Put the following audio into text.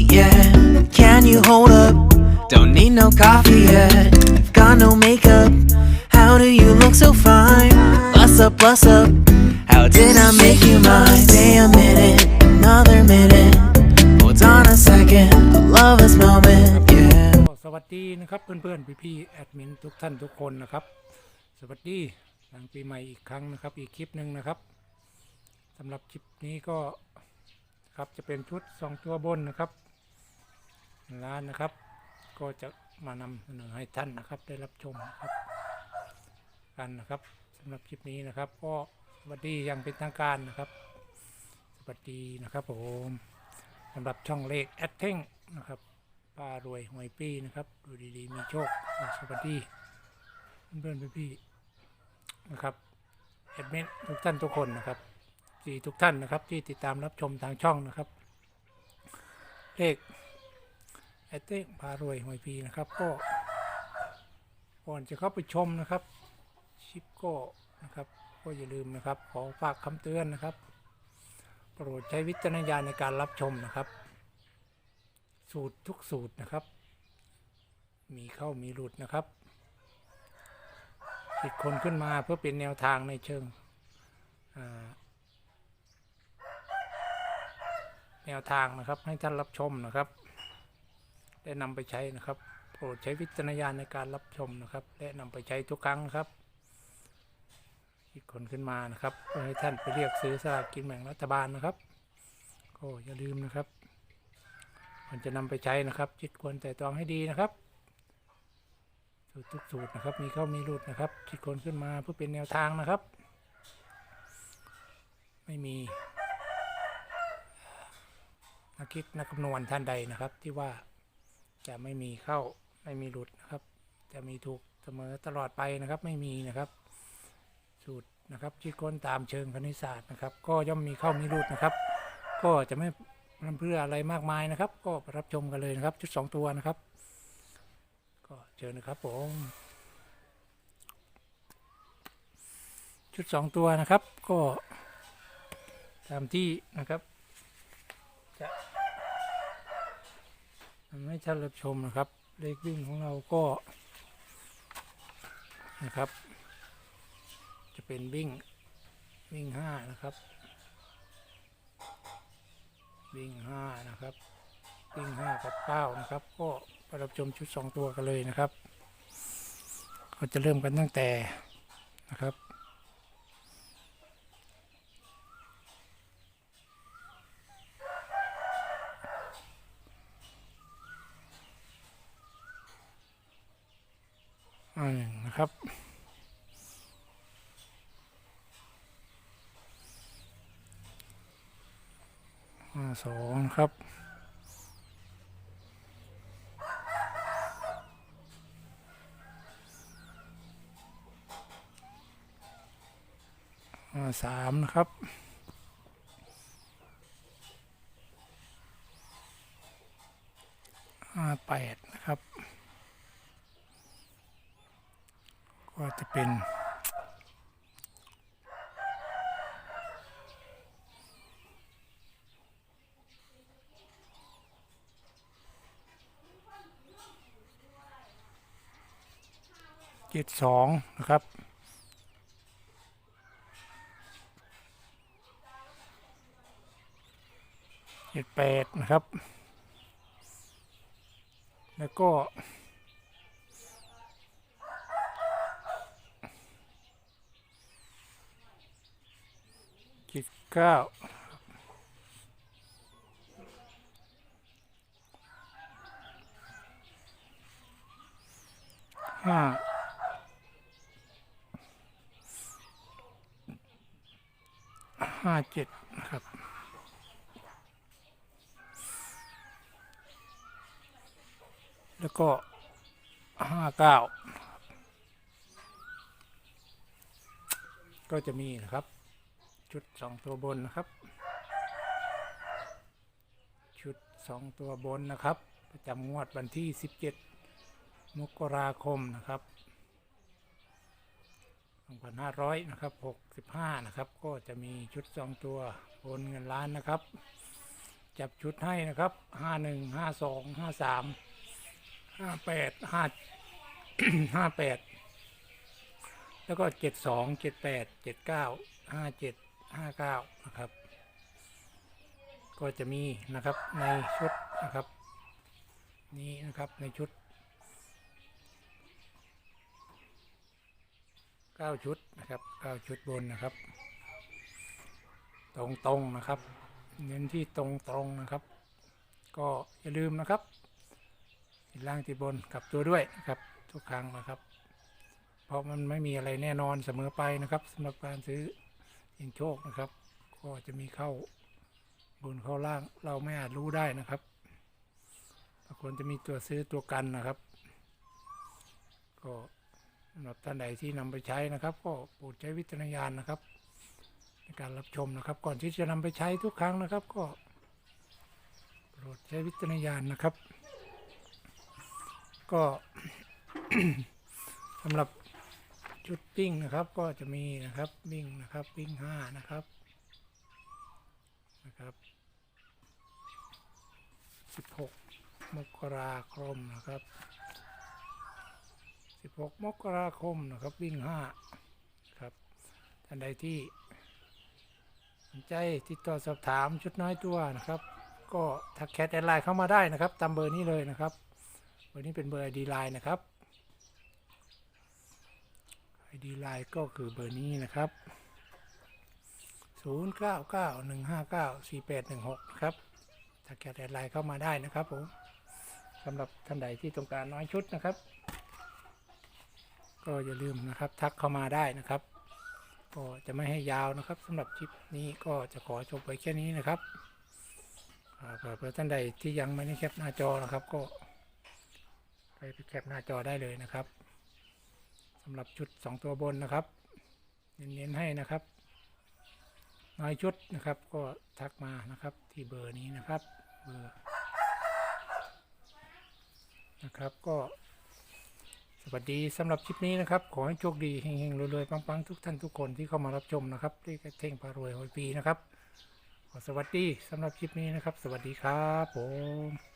it yet. Can you hold up? Don't need no coffee yet. Got no makeup. How do you look so fine? Bust up, bust up. How did I make you mine? Stay a minute, another minute. Hold on a second. I love this moment, yeah. สวัสดีนะครับเพื่อนๆพี่ๆแอดมินทุกท่านทุกคนนะครับ สวัสดีหลังปีใหม่อีกครั้งนะครับ อีกคลิปหนึ่งนะครับสำหรับคลิปนี้ก็ครับจะเป็นชุดสองตัวบนนะครับ ร้านนะครับ ก็จะมานำเสนอให้ท่านนะครับ ได้รับชมนะครับกันนะครับสำหรับคลิปนี้นะครับ ก็สวัสดีอยังเป็นทางการนะครับ สวัสดีนะครับผมสำหรับช่องเลขแอดเท่งนะครับป้ารวยหวยปี้นะครับดูดีๆมีโชคสวัสดีเพื่อนๆพี่ๆนะครับแอดมินทุกท่านทุกคนนะครับที่ทุกท่านนะครับที่ติดตามรับชมทางช่องนะครับ เลข แอเต้งพารวยหวยปีนะครับ ก็ก่อนจะเข้าไปชมนะครับชิปโก้นะครับ ก็อย่าลืมนะครับ ขอฝากคำเตือนนะครับ โปรดใช้วิจารณญาณในการรับชมนะครับ สูตรทุกสูตรนะครับ มีเข้ามีหลุดนะครับคิดคนขึ้นมาเพื่อเป็นแนวทางในเชิงแนวทางนะครับให้ท่านรับชมนะครับ ได้นำไปใช้นะครับ โปรดใช้วิจารณญาณในการรับชมนะครับ และนำไปใช้ทุกครั้งครับคิดคนขึ้นมานะครับเพื่อให้ท่านไปเรียกซื้อสลากกินแบ่งรัฐบาลนะครับก็อย่าลืมนะครับมันจะนำไปใช้นะครับจิตควรแต่ตรองให้ดีนะครับสูตรทุกสูตรนะครับ มีเข้ามีรุดนะครับจิตควรขึ้นมาเพื่อเป็นแนวทางนะครับ ไม่มีนักคิดนักคำนวณท่านใดนะครับที่ว่า จะไม่มีเข้าไม่มีหลุดนะครับ จะมีถูกเสมอตลอดไปนะครับไม่มีนะครับ สูตรนะครับจิตควรตามเชิงคณิตศาสตร์นะครับ ก็ย่อมมีเข้ามีหลุดนะครับ ก็จะไม่นำเพื่ออะไรมากมายนะครับ ก็ไปรับชมกันเลยนะครับ ชุด 2 ตัวนะครับ ก็เชิญนะครับผมชุด 2 ตัวนะครับก็ตามที่นะครับจะ ทำให้ท่านรับชมนะครับ เลขวิ่งของเราก็นะครับ จะเป็นวิ่งวิ่งห้านะครับ วิ่งห้านะครับ วิ่งห้ากับเก้านะครับ ก็ไปรับชมชุดสองตัวกันเลยนะครับ เราจะเริ่มกันตั้งแต่นะครับ อ่าหนึ่ง นะครับ ห้าสองครับห้าสามนะครับห้าแปดนะครับ ก็ จะเป็น เจ็ดสองนะครับเจ็ดแปดนะครับ แล้วก็ เจ็ดเก้าห้าห้าเจ็ดนะครับแล้วก็ห้าเก้าก็จะมีนะครับ ชุดสองตัวบนนะครับ ชุดสองตัวบนนะครับ ประจำงวดวันที่สิบเจ็ดมกราคมนะครับ2,500นะครับ65นะครับ ก็จะมีชุด 2 ตัวโอนเงินล้านนะครับ จับชุดให้นะครับห้าหนึ่งห้าสองห้าสามห้าแปดห้าแปดแล้วก็เจ็ดส องเจ็ดแปดเจ็ดเก้าห้าเก้านะครับ ก็จะมีนะครับในชุดนะครับ นี้นะครับในชุดเก้าชุดนะครับเก้าชุดบนนะครับตรงตรงๆนะครับ เน้นที่ตรงตรงๆนะครับ ก็อย่าลืมนะครับติดล่างติดบนกลับตัวด้วยนะครับทุกครั้งนะครับ เพราะมันไม่มีอะไรแน่นอนเสมอไปนะครับสำหรับการซื้อ ยิงโชคนะครับ ก็จะมีเข้าบนเข้าล่างเราไม่อาจรู้ได้นะครับบางคนจะมีตัวซื้อตัวกันนะครับ ก็สำหรับท่านใดที่นำไปใช้นะครับ ก็โปรดใช้วิจารณญาณนะครับ ในการรับชมนะครับ ก่อนที่จะนำไปใช้ทุกครั้งนะครับ ก็โปรดใช้วิจารณญาณนะครับ ก็สำหรับ ชุดวิ่งนะครับก็จะมีนะครับวิ่งนะครับวิ่งห้านะครับนะครับสิบหกมกราคมนะครับ16มกราคมนะครับวิ่ง5ครับท่านใดที่สนใจติดต่อสอบถามชุดน้อยตัวนะครับ ก็ทักแคทแอดไลน์เข้ามาได้นะครับ ตามเบอร์นี้เลยนะครับเบอร์นี้เป็นเบอร์ ID ไลน์นะครับ ID ไลน์ก็คือเบอร์นี้นะครับ 0991594816นะครับทักแคทแอดไลน์เข้ามาได้นะครับผมสำหรับท่านใดที่ต้องการน้อยชุดนะครับ ก็อย่าลืมนะครับทักเข้ามาได้นะครับ ก็จะไม่ให้ยาวนะครับสำหรับคลิปนี้ก็จะขอจบไว้แค่นี้นะครับเผื่อท่านใดที่ยังไม่ได้แคปหน้าจอนะครับก็ไปแคปหน้าจอได้เลยนะครับ สำหรับชุด 2 ตัวบนนะครับ เน้นๆให้นะครับน้อยชุดนะครับก็ทักมานะครับที่เบอร์นี้นะครับเบอร์นะครับก็สวัสดีสำหรับคลิปนี้นะครับ ขอให้โชคดีเฮงๆรวยๆปังๆ ทุกท่านทุกคนที่เข้ามารับชมนะครับที่เท่งพารวยหอยปีนะครับขอสวัสดีสำหรับคลิปนี้นะครับ สวัสดีครับผม